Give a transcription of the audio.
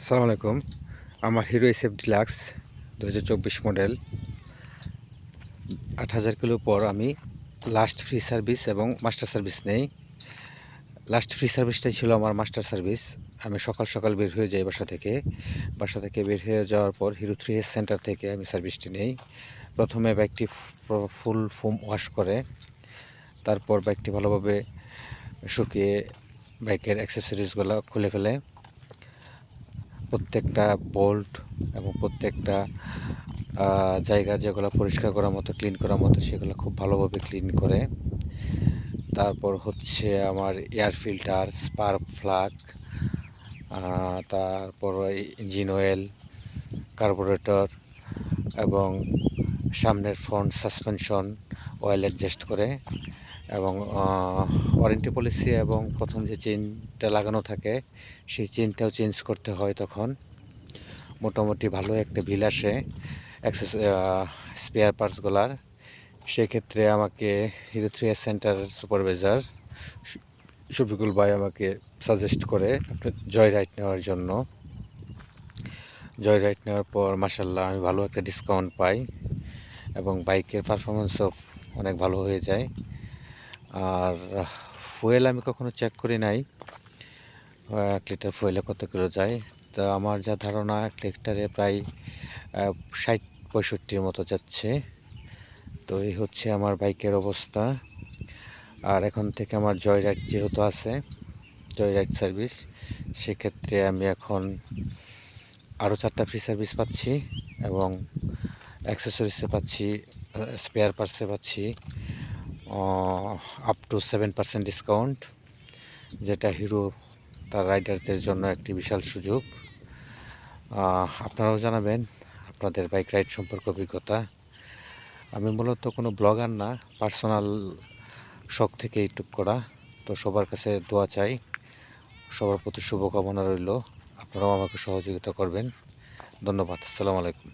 আসসালামু আলাইকুম। আমার হিরো এসএফ ডিলাক্স দু হাজার চব্বিশ মডেল আট হাজার কিলো পর আমি লাস্ট ফ্রি সার্ভিস এবং মাস্টার সার্ভিস নেই। লাস্ট ফ্রি সার্ভিসটাই ছিল আমার মাস্টার সার্ভিস আমি সকাল সকাল বের হয়ে যাই বাসা থেকে। বাসা থেকে বের হয়ে যাওয়ার পর হিরো থ্রি এস সেন্টার থেকে আমি সার্ভিসটি নেই। প্রথমে বাইকটি ফুল ফোম ওয়াশ করে। তারপর বাইকটি ভালোভাবে শুকিয়ে বাইকের অ্যাক্সেসরিজগুলো খুলে ফেলে। প্রত্যেকটা বোল্ট এবং প্রত্যেকটা জায়গা যেগুলো পরিষ্কার করার মতো ক্লিন করার মতো, সেগুলো খুব ভালোভাবে ক্লিন করে। তারপর হচ্ছে আমার এয়ার ফিল্টার স্পার্ক ফ্লাগ তারপর ইঞ্জিন অয়েল কার্বোরেটর এবং সামনের ফ্রন্ট সাসপেনশন অয়েল অ্যাডজাস্ট করে এবং ওয়ারেন্টি পলিসি এবং প্রথম যে চেনটা লাগানো থাকে, সেই চেনটাও চেঞ্জ করতে হয় তখন। মোটামুটি ভালো একটা বিল আসে অ্যাক্সেস স্পেয়ার পার্টসগুলার সেক্ষেত্রে আমাকে Hero three S centre supervisor Shafiqul ভাই আমাকে সাজেস্ট করে জয় রাইড নেওয়ার জন্য। জয় রাইড নেওয়ার পর মাসাল্লাহ আমি ভালো একটা ডিসকাউন্ট পাই এবং বাইকের পারফরমেন্সও অনেক ভালো হয়ে যায়। আর ফুয়েল আমি কখনো চেক করি নাই। এক লিটার ফুয়েলে কত কিলো যায়? তো আমার যা ধারণা, এক লিটারে প্রায় ষাট, পঁয়ষট্টির মতো যাচ্ছে। তো এই হচ্ছে আমার বাইকের অবস্থা। আর এখন থেকে আমার জয় রাইড যেহেতু আছে জয় রাইড সার্ভিস সেক্ষেত্রে আমি এখন আরও চারটা ফ্রি সার্ভিস পাচ্ছি এবং অ্যাক্সেসরিসে পাচ্ছি স্পেয়ার পার্টসে পাচ্ছি। Up to seven percent discount যেটা হিরো তার রাইডারদের জন্য একটি বিশাল সুযোগ। আপনারাও জানাবেন আপনাদের বাইক রাইড সম্পর্কে অভিজ্ঞতা। আমি মূলত কোনো ব্লগার না পার্সোনাল শখ থেকে ইউটিউব করা। তো সবার কাছে দোয়া চাই, সবার প্রতি শুভকামনা রইল। আপনারাও আমাকে সহযোগিতা করবেন। ধন্যবাদ, আসসালামু আলাইকুম।